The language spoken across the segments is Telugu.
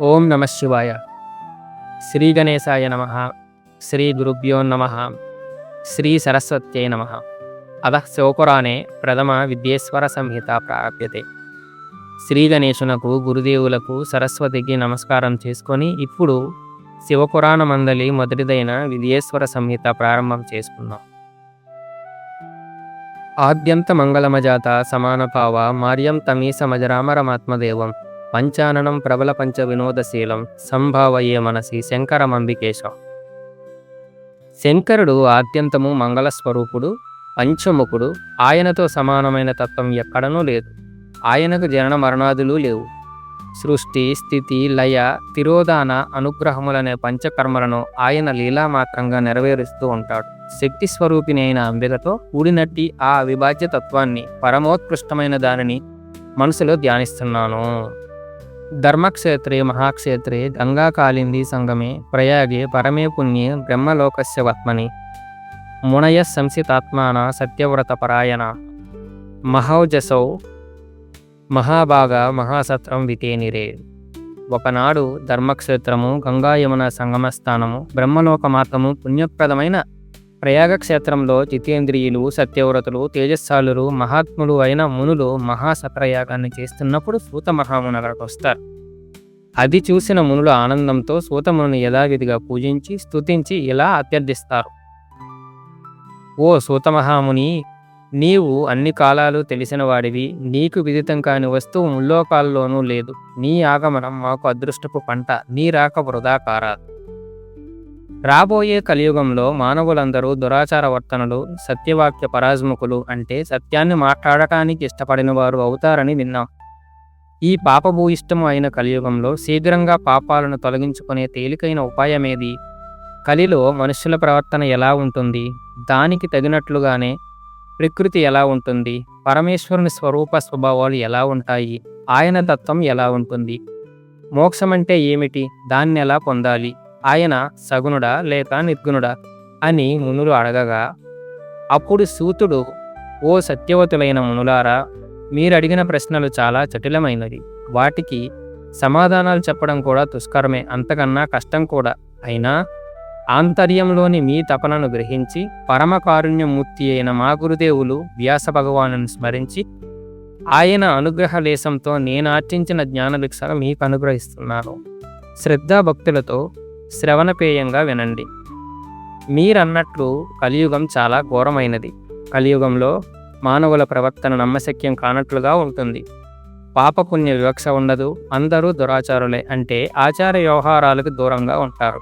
ఓం నమ శివాయ. శ్రీ గణేశాయ నమ. శ్రీ గురుభ్యో నమ. శ్రీ సరస్వత్యై నమ. అధ శివపురాణే ప్రథమ విద్యేశ్వర సంహిత ప్రాప్యతే. శ్రీ గణేశునకు గురుదేవులకు సరస్వతికి నమస్కారం చేసుకొని ఇప్పుడు శివపురాణ మందలి మొదటిదైన విద్యేశ్వర సంహిత ప్రారంభం చేసుకున్నాం ఆద్యంత మంగళమజాత సమానభావ మార్యం తమీసమజరామరమాత్మదేవం పంచాననం ప్రబల పంచ వినోదశీలం సంభావయే మనసి శంకరమంబికేశం. శంకరుడు ఆద్యంతము మంగళ స్వరూపుడు పంచముఖుడు ఆయనతో సమానమైన తత్వం ఎక్కడనూ లేదు. ఆయనకు జనన మరణాదులు లేవు. సృష్టి స్థితి లయ తిరోధాన అనుగ్రహములనే పంచకర్మలను ఆయన లీలామాత్రంగా నెరవేరుస్తూ ఉంటాడు. శక్తి స్వరూపిణి అయిన అంబికతో కూడినట్టి ఆ అవిభాజ్య తత్వాన్ని పరమోత్కృష్టమైన దానిని మనసులో ధ్యానిస్తున్నాను. ధర్మక్షేత్రే మహాక్షేత్రే గంగాకాళింది సంగమే ప్రయాగే పరమే పుణ్యే బ్రహ్మలోకస్య వత్మని మునయ సంసితాత్మాన సత్యవ్రత పరాయణ మహౌజసౌ మహాభాగ మహాసత్రం వితేనిరే ఒకనాడు ధర్మక్షేత్రము గంగా యమున సంగమస్థానము బ్రహ్మలోకమాతము పుణ్యప్రదమైన ప్రయాగ క్షేత్రంలో జితేంద్రియులు సత్యవ్రతులు తేజస్సాలురు మహాత్ములు అయిన మునులు మహాసత్రయాగాన్ని చేస్తున్నప్పుడు సూత మహాముని అక్కడికి వస్తారు. అది చూసిన మునులు ఆనందంతో సూతమును యథావిధిగా పూజించి స్తుతించి ఇలా అత్యర్థిస్తారు ఓ సూతమహాముని నీవు అన్ని కాలాలు తెలిసిన వాడివి నీకు విదితం కాని వస్తువు ముల్లోకాల్లోనూ లేదు. నీ ఆగమనం మాకు అదృష్టపు పంట నీ రాక వృధా కారాదు రాబోయే కలియుగంలో మానవులందరూ దురాచార వర్తనలు సత్యవాక్య పరాజ్ముఖులు అంటే సత్యాన్ని మాట్లాడటానికి ఇష్టపడిన వారు అవుతారని విన్నాం. ఈ పాపభూయిష్టము అయిన కలియుగంలో శీఘ్రంగా పాపాలను తొలగించుకునే తేలికైన ఉపాయమేది? కలిలో మనుష్యుల ప్రవర్తన ఎలా ఉంటుంది? దానికి తగినట్లుగానే ప్రకృతి ఎలా ఉంటుంది? పరమేశ్వరుని స్వరూప స్వభావాలు ఎలా ఉంటాయి? ఆయన తత్వం ఎలా ఉంటుంది? మోక్షమంటే ఏమిటి? దాన్ని ఎలా పొందాలి? ఆయన సగుణుడా లేక నిర్గుణుడా అని మునులు అడగగా అప్పుడు సూతుడు ఓ సత్యవతులైన మునులారా మీరు అడిగిన ప్రశ్నలు చాలా జటిలమైనవి. వాటికి సమాధానాలు చెప్పడం కూడా దుష్కరమే. అంతకన్నా కష్టం కూడా. అయినా ఆంతర్యంలోని మీ తపనను గ్రహించి పరమకారుణ్యమూర్తి అయిన మా గురుదేవులు వ్యాస భగవాను స్మరించి ఆయన అనుగ్రహ లేశంతో నేను ఆర్చించిన జ్ఞాన జ్ఞానభిక్ష మీకు అనుగ్రహిస్తున్నాను. శ్రద్ధాభక్తులతో శ్రవణపేయంగా వినండి. మీరన్నట్లు కలియుగం చాలా ఘోరమైనది. కలియుగంలో మానవుల ప్రవర్తన నమ్మశక్యం కానట్లుగా ఉంటుంది. పాపపుణ్య వివక్ష ఉండదు. అందరూ దురాచారులే అంటే ఆచార వ్యవహారాలకు దూరంగా ఉంటారు.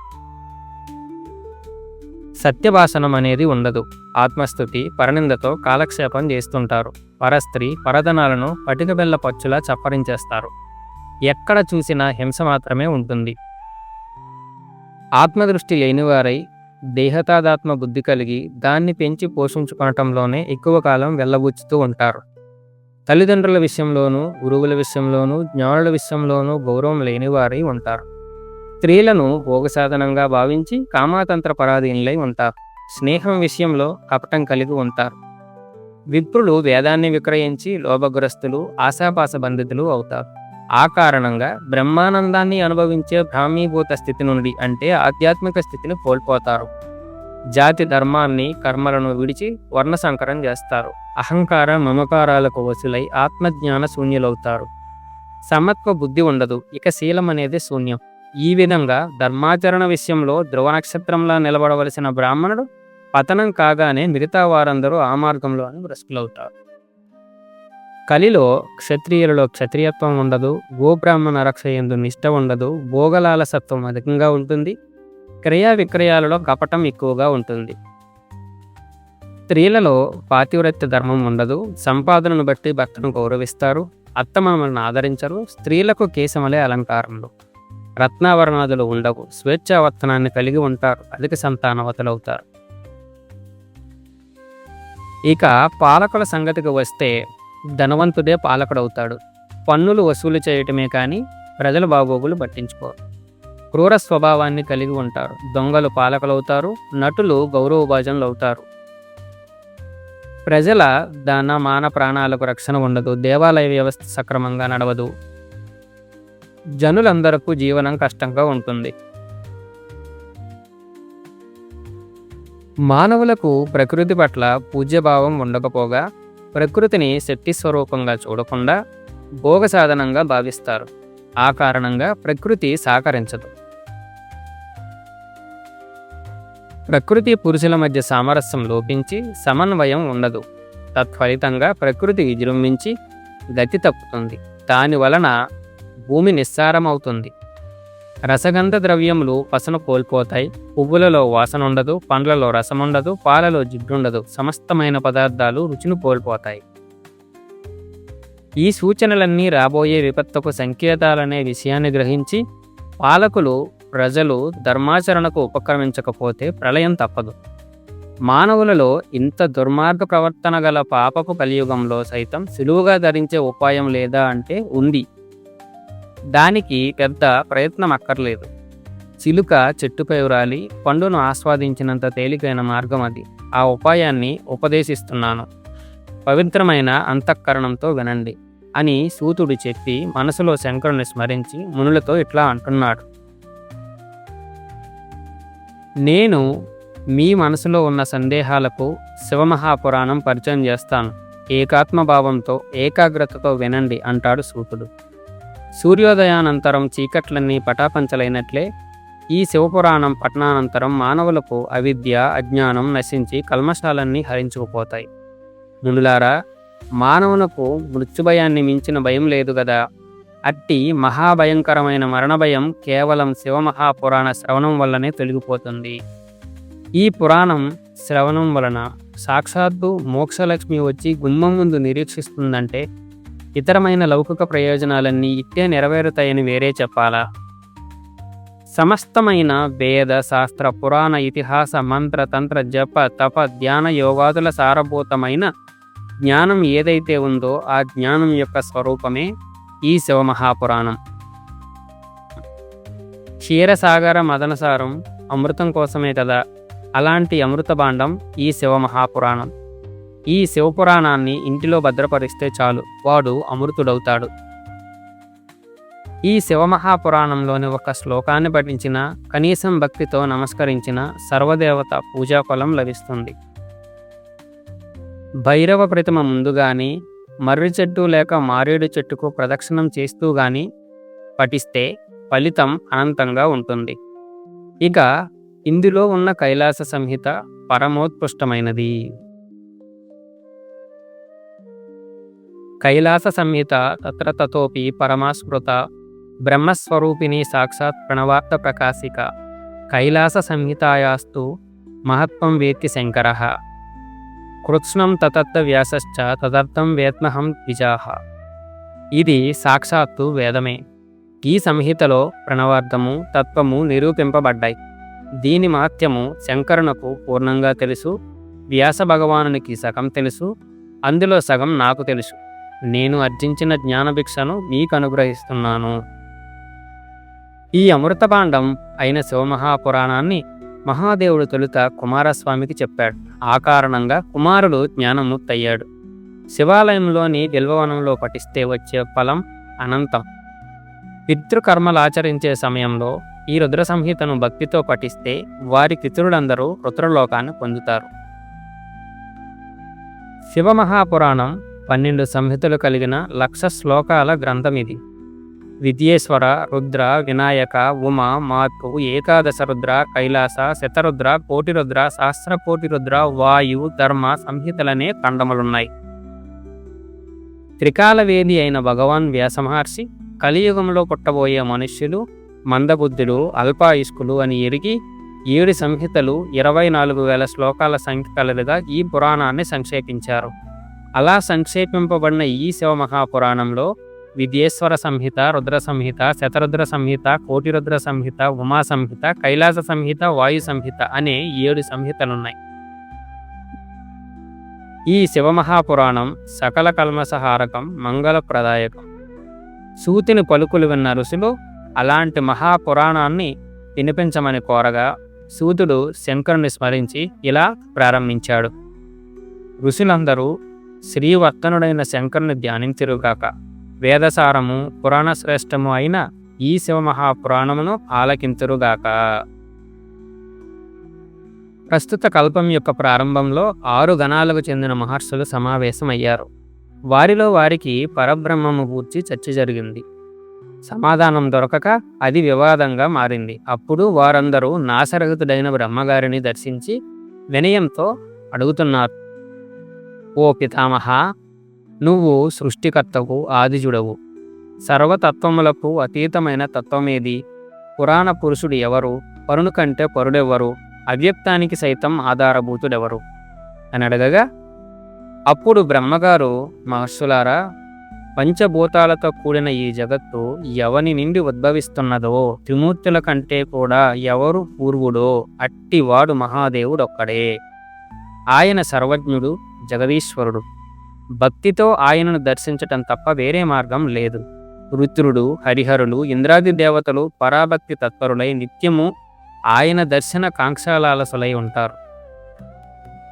సత్యభాషణం అనేది ఉండదు. ఆత్మస్థుతి పరనిందతో కాలక్షేపం చేస్తుంటారు. పరస్త్రీ పరధనాలను పటిక బెల్ల పచ్చులా చప్పరించేస్తారు. ఎక్కడ చూసినా హింస మాత్రమే ఉంటుంది. ఆత్మదృష్టి లేనివారై దేహతాదాత్మ బుద్ధి కలిగి దాన్ని పెంచి పోషించుకోవటంలోనే ఎక్కువ కాలం వెళ్ళబుచ్చుతూ ఉంటారు. తల్లిదండ్రుల విషయంలోనూ గురువుల విషయంలోనూ జ్ఞానుల విషయంలోనూ గౌరవం లేనివారై ఉంటారు. స్త్రీలను భోగసాధనంగా భావించి కామాతంత్ర పరాధీనులై ఉంటారు. స్నేహం విషయంలో కపటం కలిగి ఉంటారు. విప్రులు వేదాన్ని విక్రయించి లోభగ్రస్తులు ఆశాపాస బంధితులు అవుతారు. ఆ కారణంగా బ్రహ్మానందాన్ని అనుభవించే బ్రాహ్మీభూత స్థితి నుండి అంటే ఆధ్యాత్మిక స్థితిని కోల్పోతారు. జాతి ధర్మాన్ని కర్మలను విడిచి వర్ణ సంకరం చేస్తారు. అహంకార మమకారాలకు వసులై ఆత్మజ్ఞాన శూన్యులవుతారు. సమత్వ బుద్ధి ఉండదు ఇక శీలం అనేది శూన్యం. ఈ విధంగా ధర్మాచరణ విషయంలో ధ్రువ నక్షత్రంలా నిలబడవలసిన బ్రాహ్మణుడు పతనం కాగానే మిగతా వారందరూ ఆ మార్గంలోనే భ్రష్టులవుతారు కలిలో క్షత్రియులలో క్షత్రియత్వం ఉండదు గోబ్రాహ్మణ రక్ష ఎందు నిష్ట ఉండదు భోగలాలసత్వం అధికంగా ఉంటుంది క్రయ విక్రయాలలో కపటం ఎక్కువగా ఉంటుంది. స్త్రీలలో పాతివ్రత్య ధర్మం ఉండదు సంపాదనను బట్టి భర్తను గౌరవిస్తారు అత్తమామలను ఆదరించరు స్త్రీలకు కేశమలే అలంకారములు. రత్నావరణాదులు ఉండవు స్వేచ్ఛావర్తనాన్ని కలిగి ఉంటారు అధిక సంతానవతలవుతారు. ఇక పాలకుల సంగతికి వస్తే ధనవంతుడే పాలకుడవుతాడు. పన్నులు వసూలు చేయటమే కానీ ప్రజల బాగోగులు పట్టించుకోరు క్రూర స్వభావాన్ని కలిగి ఉంటారు. దొంగలు పాలకులవుతారు. నటులు గౌరవభాజనులు అవుతారు ప్రజల ధన మాన ప్రాణాలకు రక్షణ ఉండదు. దేవాలయ వ్యవస్థ సక్రమంగా నడవదు. జనులందరకు జీవనం కష్టంగా ఉంటుంది. మానవులకు ప్రకృతి పట్ల పూజ్యభావం ఉండకపోగా ప్రకృతిని శక్తి స్వరూపంగా చూడకుండా భోగ సాధనంగా భావిస్తారు. ఆ కారణంగా ప్రకృతి సహకరించదు. ప్రకృతి పురుషుల మధ్య సామరస్యం లోపించి సమన్వయం ఉండదు. తత్ఫలితంగా ప్రకృతి విజృంభించి గతి తప్పుతుంది. దాని వలన భూమి నిస్సారమవుతుంది. రసగంధ ద్రవ్యములు పసను కోల్పోతాయి. పువ్వులలో వాసన ఉండదు పండ్లలో రసం ఉండదు పాలలో జిడ్డుండదు. సమస్తమైన పదార్థాలు రుచిని కోల్పోతాయి. ఈ సూచనలన్నీ రాబోయే విపత్తుకు సంకేతాలనే విషయాన్ని గ్రహించి పాలకులు ప్రజలు ధర్మాచరణకు ఉపక్రమించకపోతే ప్రళయం తప్పదు. మానవులలో ఇంత దుర్మార్గ ప్రవర్తన గల పాపపు కలియుగంలో సైతం సులువుగా ధరించే ఉపాయం లేదా అంటే ఉంది. దానికి పెద్ద ప్రయత్నం అక్కర్లేదు. చిలుక చెట్టుపై ఉరాలి పండును ఆస్వాదించినంత తేలికైన మార్గం అది. ఆ ఉపాయాన్ని ఉపదేశిస్తున్నాను. పవిత్రమైన అంతఃకరణంతో వినండి అని సూతుడు చెప్పి మనసులో శంకరుని స్మరించి మునులతో ఇట్లా అంటున్నాడు. నేను మీ మనసులో ఉన్న సందేహాలకు శివమహాపురాణం పరిచయం చేస్తాను. ఏకాత్మభావంతో ఏకాగ్రతతో వినండి అంటాడు సూతుడు. సూర్యోదయానంతరం చీకట్లన్నీ పటాపంచలైనట్లే ఈ శివపురాణం పఠనానంతరం మానవులకు అవిద్య అజ్ఞానం నశించి కల్మశాలన్నీ హరించుకుపోతాయి. మునులారా మానవునకు మృత్యుభయాన్ని మించిన భయం లేదు గదా. అట్టి మహాభయంకరమైన మరణ భయం కేవలం శివమహాపురాణ శ్రవణం వల్లనే తొలగిపోతుంది. ఈ పురాణం శ్రవణం వలన సాక్షాత్తు మోక్షలక్ష్మి వచ్చి గుమ్మం ముందు నిరీక్షిస్తుందంటే ఇతరమైన లౌకిక ప్రయోజనాలన్నీ ఇట్టే నెరవేరుతాయని వేరే చెప్పాలా? సమస్తమైన వేద శాస్త్ర పురాణ ఇతిహాస మంత్ర తంత్ర జప తప ధ్యాన యోగాదుల సారభూతమైన జ్ఞానం ఏదైతే ఉందో ఆ జ్ఞానం యొక్క స్వరూపమే ఈ శివమహాపురాణం. క్షీరసాగర మదనసారం అమృతం కోసమే కదా అలాంటి అమృత భాండం ఈ శివమహాపురాణం. ఈ శివపురాణాన్ని ఇంటిలో భద్రపరిస్తే చాలు వాడు అమృతుడవుతాడు. ఈ శివమహాపురాణంలోని ఒక శ్లోకాన్ని పఠించిన కనీసం భక్తితో నమస్కరించిన సర్వదేవత పూజాఫలం లభిస్తుంది. భైరవ ప్రతిమ ముందు గాని మర్రి చెట్టు లేక మారేడు చెట్టుకు ప్రదక్షిణం చేస్తూ గాని పఠిస్తే ఫలితం అనంతంగా ఉంటుంది. ఇక ఇందులో ఉన్న కైలాస సంహిత పరమోత్కృష్టమైనది. కైలాస సంహిత తత్ర తతోపి పరమాస్మృత బ్రహ్మస్వరూపిణి సాక్షాత్ ప్రణవార్థ ప్రకాశిక. కైలాస సంహితాయాస్తు మహత్వం వేత్తి శంకర. కృత్స్నం తతత్త వ్యాసశ్చ తదర్థం వేత్మహం ద్విజాహ ఇది సాక్షాత్తు వేదమే. ఈ సంహితలో ప్రణవార్థము తత్వము నిరూపింపబడ్డాయి. దీని మహత్యము శంకరునకు పూర్ణంగా తెలుసు వ్యాస భగవానునికి సగం తెలుసు అందులో సగం నాకు తెలుసు. నేను అర్జించిన జ్ఞానభిక్షను మీకు అనుగ్రహిస్తున్నాను ఈ అమృతపాండం అయిన శివమహాపురాణాన్ని మహాదేవుడు తొలుత కుమారస్వామికి చెప్పాడు. ఆ కారణంగా కుమారుడు జ్ఞానముక్తయ్యాడు. శివాలయంలోని బిల్వవనంలో పఠిస్తే వచ్చే ఫలం అనంతం. పితృకర్మలు ఆచరించే సమయంలో ఈ రుద్ర సంహితను భక్తితో పఠిస్తే వారి పితరులందరూ రుద్రలోకాన్ని పొందుతారు. శివమహాపురాణం పన్నెండు సంహితలు కలిగిన లక్ష శ్లోకాల గ్రంథం ఇది. విద్యేశ్వర రుద్ర వినాయక ఉమ మాతృ ఏకాదశ రుద్ర కైలాస శతరుద్ర కోటిరుద్ర సహస్రకోటి రుద్ర వాయు ధర్మ సంహితలనే ఖండములున్నాయి. త్రికాలవేది అయిన భగవాన్ వ్యాసమహర్షి కలియుగంలో పుట్టబోయే మనుష్యులు మందబుద్ధులు అల్పాయుష్కులు అని ఎరిగి ఏడు సంహితలు ఇరవై నాలుగు వేల శ్లోకాల సంఖ్య కలదుగా ఈ పురాణాన్ని సంక్షేపించారు. అలా సంక్షేపింపబడిన ఈ శివమహాపురాణంలో విద్యేశ్వర సంహిత రుద్ర సంహిత శతరుద్ర సంహిత కోటిరుద్ర సంహిత ఉమా సంహిత కైలాస సంహిత వాయు సంహిత అనే ఏడు సంహితలున్నాయి. ఈ శివమహాపురాణం సకల కల్మసహారకం మంగళప్రదాయకం. సూతిని పలుకులు విన్న ఋషులు అలాంటి మహాపురాణాన్ని వినిపించమని కోరగా సూతుడు శంకరుని స్మరించి ఇలా ప్రారంభించాడు. ఋషులందరూ శ్రీవర్తనుడైన శంకరుని ధ్యానించిరుగాక. వేదసారము పురాణ శ్రేష్టము అయిన ఈ శివమహాపురాణమును ఆలకింతురుగాక ప్రస్తుత కల్పం యొక్క ప్రారంభంలో ఆరు గణాలకు చెందిన మహర్షులు సమావేశమయ్యారు. వారిలో వారికి పరబ్రహ్మము గూర్చి చర్చ జరిగింది. సమాధానం దొరకక అది వివాదంగా మారింది. అప్పుడు వారందరూ నాసరహితుడైన బ్రహ్మగారిని దర్శించి వినయంతో అడుగుతున్నారు ఓ పితామహ నువ్వు సృష్టికర్తవు ఆదిజుడవు. సర్వతత్వములకు అతీతమైన తత్వమేది? పురాణ పురుషుడు ఎవరు? పరును కంటే పరుడెవరు అవ్యక్తానికి సైతం ఆధారభూతుడెవరు? అని అడగగా అప్పుడు బ్రహ్మగారు మహర్షులారా పంచభూతాలతో కూడిన ఈ జగత్తు ఎవని నుండి ఉద్భవిస్తున్నదో త్రిమూర్తుల కంటే కూడా ఎవరు పూర్వుడో అట్టివాడు మహాదేవుడొక్కడే. ఆయన సర్వజ్ఞుడు జగదీశ్వరుడు. భక్తితో ఆయనను దర్శించటం తప్ప వేరే మార్గం లేదు. రుద్రుడు హరిహరులు ఇంద్రాది దేవతలు పరాభక్తి తత్పరులై నిత్యము ఆయన దర్శన కాంక్షాలాలసులై ఉంటారు.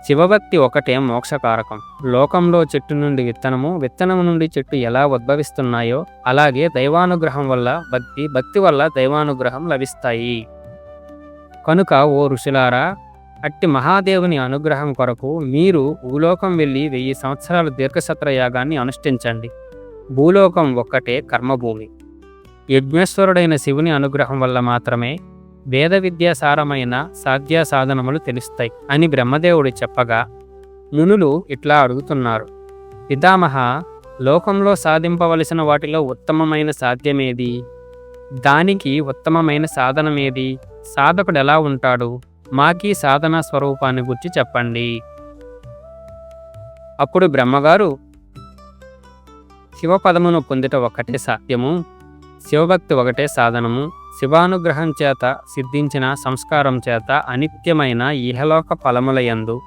శివభక్తి ఒకటే మోక్షకారకం. లోకంలో చెట్టు నుండి విత్తనము విత్తనము నుండి చెట్టు ఎలా ఉద్భవిస్తున్నాయో అలాగే దైవానుగ్రహం వల్ల భక్తి భక్తి వల్ల దైవానుగ్రహం లభిస్తాయి. కనుక ఓ ఋషులారా అట్టి మహాదేవుని అనుగ్రహం కొరకు మీరు భూలోకం వెళ్ళి వెయ్యి సంవత్సరాల దీర్ఘసత్ర యాగాన్ని అనుష్ఠించండి. భూలోకం ఒక్కటే కర్మభూమి. యజ్ఞేశ్వరుడైన శివుని అనుగ్రహం వల్ల మాత్రమే వేద విద్యాసారమైన సాధ్య సాధనములు తెలుస్తాయి అని బ్రహ్మదేవుడు చెప్పగా మునులు ఇట్లా అడుగుతున్నారు. పితామహ లోకంలో సాధింపవలసిన వాటిలో ఉత్తమమైన సాధ్యమేది? దానికి ఉత్తమమైన సాధనమేది? సాధకుడు ఎలా ఉంటాడు? మాకీ సాధన స్వరూపాన్ని గురించి చెప్పండి. అప్పుడు బ్రహ్మగారు శివపదమును పొందుట ఒకటే సాధ్యము శివభక్తి ఒకటే సాధనము శివానుగ్రహం చేత సిద్ధించిన సంస్కారం చేత అనిత్యమైన ఇహలోక ఫలములయందు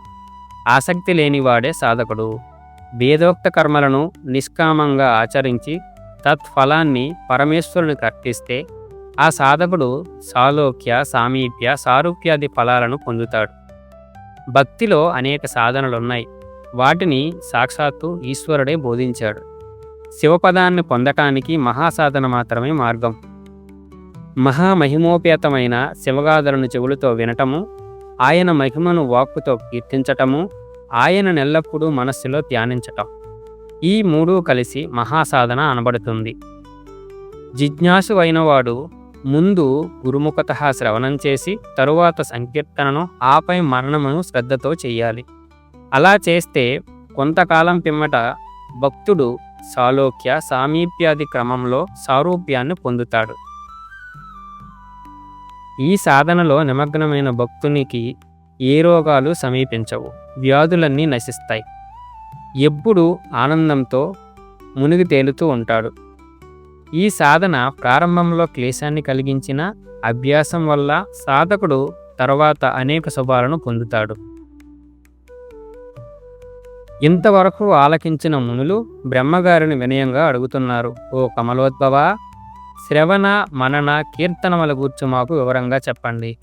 ఆసక్తి లేనివాడే సాధకుడు. వేదోక్త కర్మలను నిష్కామంగా ఆచరించి తత్ఫలాన్ని పరమేశ్వరునికి అర్పిస్తే ఆ సాధకుడు సాలోక్య సామీప్య సారూప్యాది ఫలాలను పొందుతాడు. భక్తిలో అనేక సాధనలున్నాయి. వాటిని సాక్షాత్తు ఈశ్వరుడే బోధించాడు. శివపదాన్ని పొందటానికి మహాసాధన మాత్రమే మార్గం. మహామహిమోపేతమైన శివగాథలను చెవులతో వినటము ఆయన మహిమను వాక్కుతో కీర్తించటము ఆయన నెల్లప్పుడూ మనస్సులో ధ్యానించటం. ఈ మూడు కలిసి మహాసాధన అనబడుతుంది. జిజ్ఞాసు అయినవాడు ముందు గురుముఖత శ్రవణం చేసి తరువాత సంకీర్తనను ఆపై మరణమును శ్రద్ధతో చేయాలి అలా చేస్తే కొంతకాలం పిమ్మట భక్తుడు సాలోక్య సామీప్యాది క్రమంలో సారూప్యాన్ని పొందుతాడు. ఈ సాధనలో నిమగ్నమైన భక్తునికి ఏ రోగాలు సమీపించవు వ్యాధులన్నీ నశిస్తాయి. ఎప్పుడూ ఆనందంతో మునిగి తేలుతూ ఉంటాడు. ఈ సాధన ప్రారంభంలో క్లేశాన్ని కలిగించిన అభ్యాసం వల్ల సాధకుడు తర్వాత అనేక శుభాలను పొందుతాడు. ఇంతవరకు ఆలకించిన మునులు బ్రహ్మగారిని వినయంగా అడుగుతున్నారు. ఓ కమలోద్భవ శ్రవణ మనన కీర్తనముల గూర్చి మాకు వివరంగా చెప్పండి.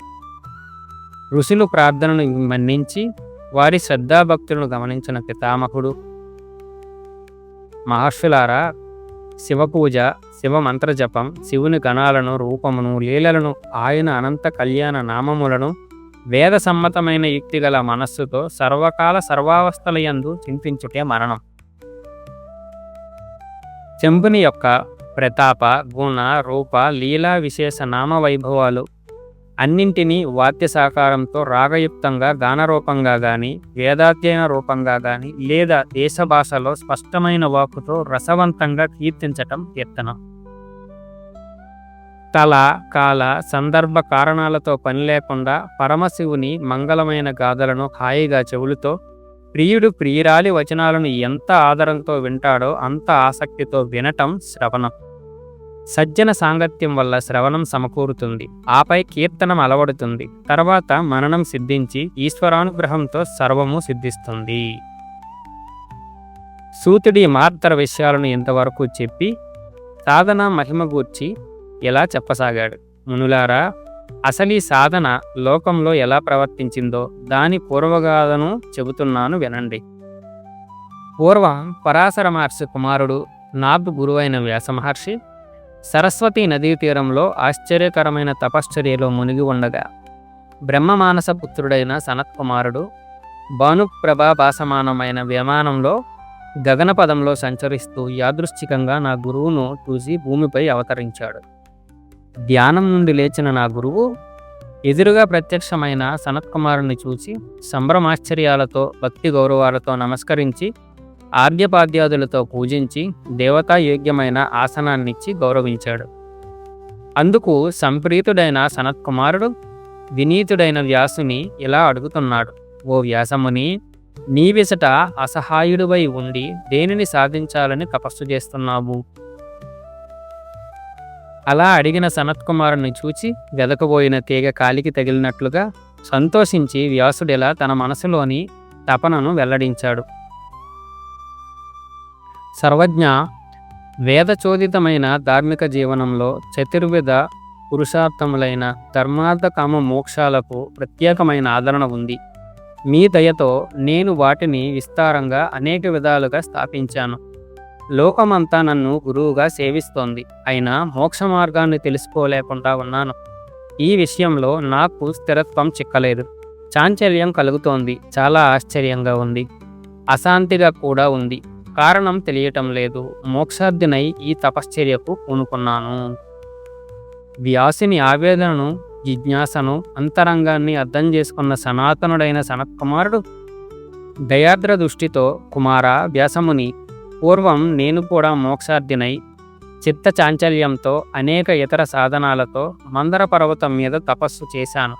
ఋషులు ప్రార్థనను మన్నించి వారి శ్రద్ధాభక్తులను గమనించిన పితామహుడు మహర్షులారా శివపూజ శివ మంత్రజపం శివుని గణాలను రూపమును లీలలను ఆయన అనంత కళ్యాణ నామములను వేద సమ్మతమైన యుక్తిగల మనస్సుతో సర్వకాల సర్వావస్థలయందు చింతించుటే మరణం. చెంపుని యొక్క ప్రతాప గుణ రూప లీలా విశేష నామ వైభవాలు అన్నింటినీ వాద్య సాకారంతో రాగయుక్తంగా గానరూపంగా గాని వేదాధ్యయన రూపంగా గాని లేదా దేశ భాషలో స్పష్టమైన వాకుతో రసవంతంగా కీర్తించటం కీర్తనం. తల కాల సందర్భ కారణాలతో పని లేకుండా పరమశివుని మంగళమైన గాథలను హాయిగా చెవులతో ప్రియుడు ప్రియురాలి వచనాలను ఎంత ఆదరంతో వింటాడో అంత ఆసక్తితో వినటం శ్రవణం. సజ్జన సాంగత్యం వల్ల శ్రవణం సమకూరుతుంది. ఆపై కీర్తనం అలవడుతుంది. తర్వాత మననం సిద్ధించి ఈశ్వరానుగ్రహంతో సర్వము సిద్ధిస్తుంది. సూతుడి మార్తర విషయాలను ఇంతవరకు చెప్పి సాధన మహిమ గూర్చి ఇలా చెప్పసాగాడు? మునులారా అసలు ఈ సాధన లోకంలో ఎలా ప్రవర్తించిందో దాని పూర్వగాథను చెబుతున్నాను వినండి. పూర్వం పరాశర మహర్షి కుమారుడు నాబ్ గురువైన వ్యాస మహర్షి సరస్వతి నదీ తీరంలో ఆశ్చర్యకరమైన తపశ్చర్యలో మునిగి ఉండగా బ్రహ్మమానస పుత్రుడైన సనత్కుమారుడు భానుప్రభా భాసమానమైన విమానంలో గగనపదంలో సంచరిస్తూ యాదృశ్చికంగా నా గురువును చూసి భూమిపై అవతరించాడు. ధ్యానం నుండి లేచిన నా గురువు ఎదురుగా ప్రత్యక్షమైన సనత్కుమారుని చూసి సంభ్రమాశ్చర్యాలతో భక్తి గౌరవాలతో నమస్కరించి ఆర్యపాద్యాదులతో పూజించి దేవతాయోగ్యమైన ఆసనాన్నిచ్చి గౌరవించాడు. అందుకు సంప్రీతుడైన సనత్కుమారుడు వినీతుడైన వ్యాసుని ఇలా అడుగుతున్నాడు. ఓ వ్యాసముని నీవిసట అసహాయుడివై ఉండి దేనిని సాధించాలని తపస్సు చేస్తున్నావు? అలా అడిగిన సనత్కుమారుని చూచి వెదకబోయిన తీగ కాలికి తగిలినట్లుగా సంతోషించి వ్యాసుడిలా తన మనసులోని తపనను వెల్లడించాడు. సర్వజ్ఞ వేదచోదితమైన ధార్మిక జీవనంలో చతుర్విధ పురుషార్థములైన ధర్మార్థ కామ మోక్షాలకు ప్రత్యేకమైన ఆదరణ ఉంది. మీ దయతో నేను వాటిని విస్తారంగా అనేక విధాలుగా స్థాపించాను. లోకమంతా నన్ను గురువుగా సేవిస్తోంది. అయినా మోక్ష మార్గాన్ని తెలుసుకోలేకుండా ఉన్నాను. ఈ విషయంలో నాకు స్థిరత్వం చిక్కలేదు. చాంచల్యం కలుగుతోంది. చాలా ఆశ్చర్యంగా ఉంది. అశాంతిగా కూడా ఉంది. కారణం తెలియటం లేదు. మోక్షార్థినై ఈ తపశ్చర్యకు పూనుకున్నాను. వ్యాసిని ఆవేదనను జిజ్ఞాసను అంతరంగాన్ని అర్థం చేసుకున్న సనాతనుడైన సనత్కుమారుడు దయాద్ర దృష్టితో కుమార వ్యాసముని పూర్వం నేను కూడా మోక్షార్థినై చిత్త చాంచల్యంతో అనేక ఇతర సాధనాలతో మందర పర్వతం మీద తపస్సు చేశాను.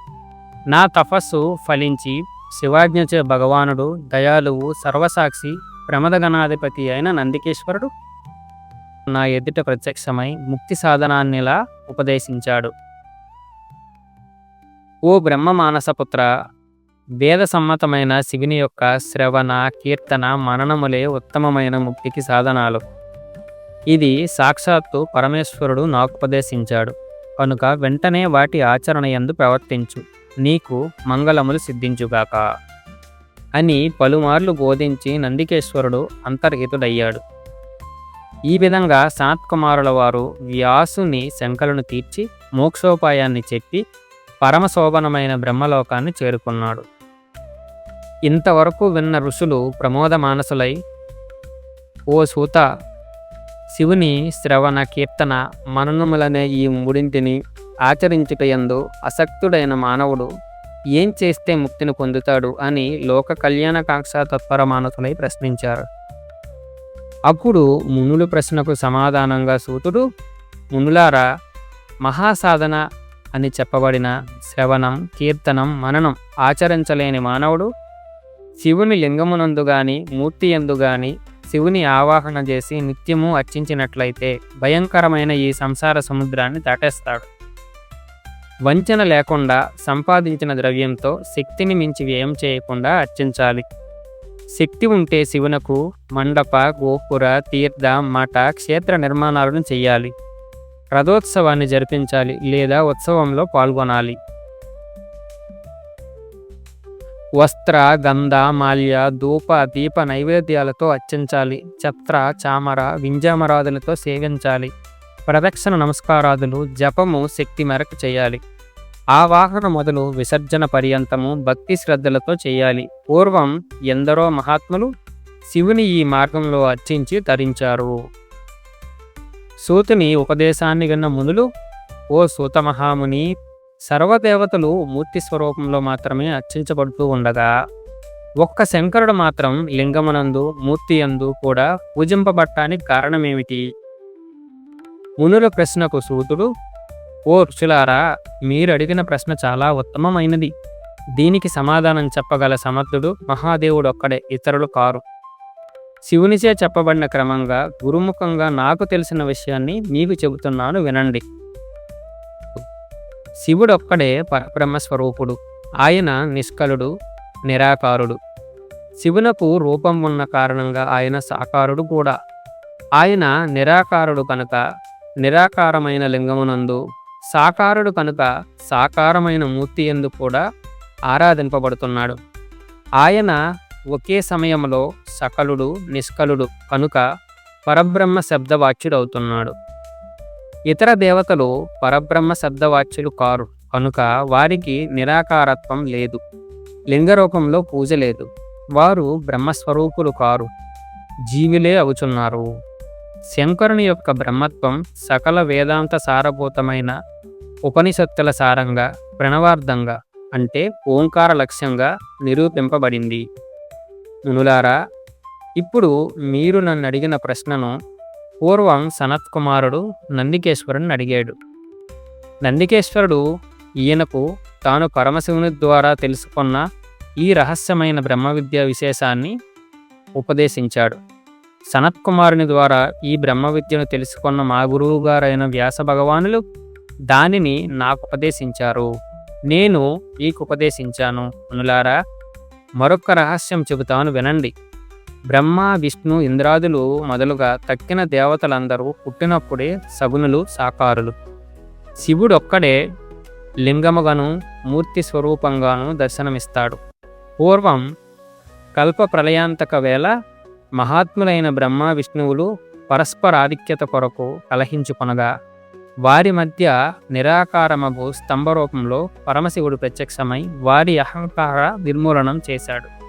నా తపస్సు ఫలించి శివాజ్ఞచే భగవానుడు దయాలువు సర్వసాక్షి ప్రమదగణాధిపతి అయిన నందికేశ్వరుడు నా ఎదుట ప్రత్యక్షమై ముక్తి సాధనాన్నిలా ఉపదేశించాడు. ఓ బ్రహ్మ మానసపుత్ర వేద సమ్మతమైన శివుని యొక్క శ్రవణ కీర్తన మననములే ఉత్తమమైన ముక్తికి సాధనాలు. ఇది సాక్షాత్తు పరమేశ్వరుడు నాకుపదేశించాడు. కనుక వెంటనే వాటి ఆచరణ యందు ప్రవర్తించు. నీకు మంగళములు సిద్ధించుగాక. అని పలుమార్లు బోధించి నందికేశ్వరుడు అంతర్హితుడయ్యాడు. ఈ విధంగా సనత్కుమారుల వారు వ్యాసుని శంకలను తీర్చి మోక్షోపాయాన్ని చెప్పి పరమశోభనమైన బ్రహ్మలోకాన్ని చేరుకున్నాడు. ఇంతవరకు విన్న ఋషులు ప్రమోద మానసులై ఓ సూత శివుని శ్రవణ కీర్తన మననములనే ఈ మూడింటిని ఆచరించుటయందు అసక్తుడైన మానవుడు ఏం చేస్తే ముక్తిని పొందుతాడు? అని లోక కళ్యాణకాంక్ష తత్పర మానసులై ప్రశ్నించారు. అప్పుడు మునులు ప్రశ్నకు సమాధానంగా సూతుడు మునులారా మహాసాధన అని చెప్పబడిన శ్రవణం కీర్తనం మననం ఆచరించలేని మానవుడు శివుని లింగమునందు గాని మూర్తి ఎందు గాని శివుని ఆవాహన చేసి నిత్యము అర్చించినట్లయితే భయంకరమైన ఈ సంసార సముద్రాన్ని దాటేస్తాడు. వంచన లేకుండా సంపాదించిన ద్రవ్యంతో శక్తిని మించి వ్యయం చేయకుండా అర్చించాలి. శక్తి ఉంటే శివునకు మండప గోపుర తీర్థ మఠ క్షేత్ర నిర్మాణాలను చేయాలి రథోత్సవాన్ని జరిపించాలి లేదా ఉత్సవంలో పాల్గొనాలి. వస్త్ర గంధ మాల్య ధూప దీప నైవేద్యాలతో అర్చించాలి. ఛత్ర చామర వింజామరాదులతో సేవించాలి. ప్రదక్షిణ నమస్కారాదులు జపము శక్తి మేరకు చేయాలి. ఆవాహన మొదలు విసర్జన పర్యంతము భక్తి శ్రద్ధలతో చేయాలి. పూర్వం ఎందరో మహాత్ములు శివుని ఈ మార్గంలో అర్చించి ధరించారు. సూతుని ఉపదేశాన్ని విన్న మునులు ఓ సూత మహాముని సర్వదేవతలు మూర్తి స్వరూపంలో మాత్రమే అర్చించబడుతూ ఉండగా ఒక్క శంకరుడు మాత్రం లింగమునందు మూర్తి యందు కూడా పూజింపబట్టానికి కారణమేమిటి? మునుల ప్రశ్నకు సూతుడు ఓ ఋషులారా మీరు అడిగిన ప్రశ్న చాలా ఉత్తమమైనది. దీనికి సమాధానం చెప్పగల సమర్థుడు మహాదేవుడు ఒక్కడే ఇతరులు కారు. శివునిచే చెప్పబడిన క్రమంగా గురుముఖంగా నాకు తెలిసిన విషయాన్ని మీకు చెబుతున్నాను వినండి. శివుడొక్కడే పరబ్రహ్మ స్వరూపుడు ఆయన నిష్కలుడు నిరాకారుడు. శివునకు రూపం ఉన్న కారణంగా ఆయన సాకారుడు కూడా. ఆయన నిరాకారుడు కనుక నిరాకారమైన లింగమునందు సాకారుడు కనుక సాకారమైన మూర్తి ఎందు కూడా ఆరాధింపబడుతున్నాడు. ఆయన ఒకే సమయంలో సకలుడు నిష్కలుడు కనుక పరబ్రహ్మ శబ్దవాచ్యుడవుతున్నాడు. ఇతర దేవతలు పరబ్రహ్మ శబ్దవాచ్యులు కారు కనుక వారికి నిరాకారత్వం లేదు. లింగరూపంలో పూజ లేదు. వారు బ్రహ్మస్వరూపులు కారు జీవులే అవుచున్నారు. శంకరుని యొక్క బ్రహ్మత్వం సకల వేదాంత సారభూతమైన ఉపనిషత్తుల సారంగా ప్రణవార్థంగా అంటే ఓంకార లక్ష్యంగా నిరూపింపబడింది. మునులారా ఇప్పుడు మీరు నన్ను అడిగిన ప్రశ్నను పూర్వం సనత్ కుమారుడు నందికేశ్వరుని అడిగాడు. నందికేశ్వరుడు ఈయనకు తాను పరమశివుని ద్వారా తెలుసుకున్న ఈ రహస్యమైన బ్రహ్మ విద్య విశేషాన్ని ఉపదేశించాడు. సనత్ కుమారుని ద్వారా ఈ బ్రహ్మ విద్యను తెలుసుకున్న మా గురువు గారైన వ్యాస భగవానులు దానిని నాకు ఉపదేశించారు. నేను మీకు ఉపదేశించాను అనులారా మరొక రహస్యం చెబుతాను వినండి. బ్రహ్మ విష్ణు ఇంద్రాదులు మొదలుగా తక్కిన దేవతలందరూ పుట్టినప్పుడే సగునులు సాకారులు. శివుడొక్కడే లింగముగాను మూర్తి స్వరూపంగాను దర్శనమిస్తాడు. పూర్వం కల్ప ప్రళయాంతక వేళ మహాత్ములైన బ్రహ్మ విష్ణువులు పరస్పరాధిక్యత కొరకు కలహించుకొనగా వారి మధ్య నిరాకారమగు స్తంభరూపంలో పరమశివుడు ప్రత్యక్షమై వారి అహంకార నిర్మూలనం చేశాడు.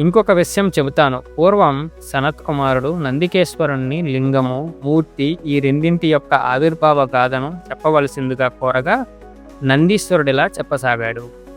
ఇంకొక విషయం చెబుతాను. పూర్వం సనత్ కుమారుడు నందికేశ్వరుణ్ణి లింగము మూర్తి ఈ రెండింటి యొక్క ఆవిర్భావ గాథను చెప్పవలసిందిగా కోరగా నందీశ్వరుడిలా చెప్పసాగాడు.